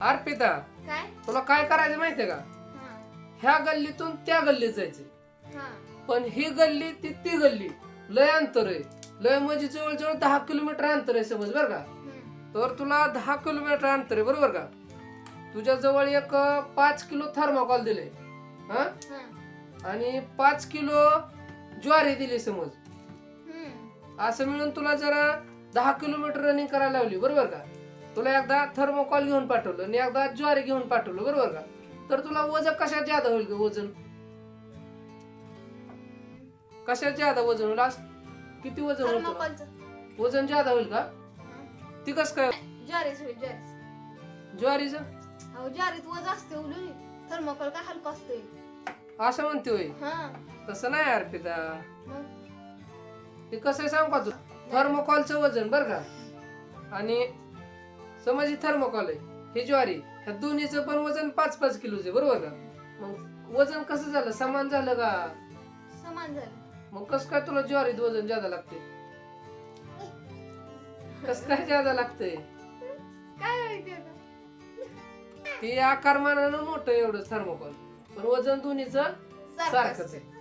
अर्पिता काय? तुला काय करायचं माहितीये का? हा. ह्या गल्लीतून त्या गल्लीत जायचं हा. पण ही गल्ली ती ती गल्ली. लय अंतर आहे. लय म्हणजे जवळजवळ दहा किलोमीटर अंतर आहे समज बरं का? हम्म. तर तुला दहा किलोमीटर अंतर आहे बरोबर का? तुझ्या जवळ एक अं, पाच किलो थर्माकॉल दिले हा? हा. आणि पाच किलो ज्वारी दिली समज. हम्म. असं मिळून तुला जरा दहा किलोमीटर रनिंग करायला लावली बरोबर का? तुला एकदा थर्मोकॉल घेऊन पाठवलं आणि एकदा ज्वारी घेऊन पाठवलं बरोबर का? तर तुला वजन कशात ज्यादा होईल ग वजन? कशात ज्यादा वजन होईल? आज किती वजन होईल तुला. वजन ज्यादा होईल का. ती कस काय? ज्वारीच होईल ज्वारीच. ज्वारीचं? अहो ज्वारीत वज असते थर्माकोल काय हलका असते असं म्हणते होय. हा. तसं नाही अर्पिता मग? ते कसं आहे सांग का तू थर्मोकॉलचं वजन बरं का? आणि समज ही थर्मोकॉल आहे हे ज्वारी ह्या दोन्हीचं पण वजन पाच पाच किलोचं आहे बरोबर का? मग वजन कसं झालं? समान झालं का? समान झालं. मग कसं काय तुला ज्वारीत वजन ज्यादा लागते? कसं काय ज्यादा लागतंय काय माहिती आता? ते आकारमानानं मोठं एवढं थर्मोकॉल पण वजन दोन्हीचं सारखं सारखंच. आहे.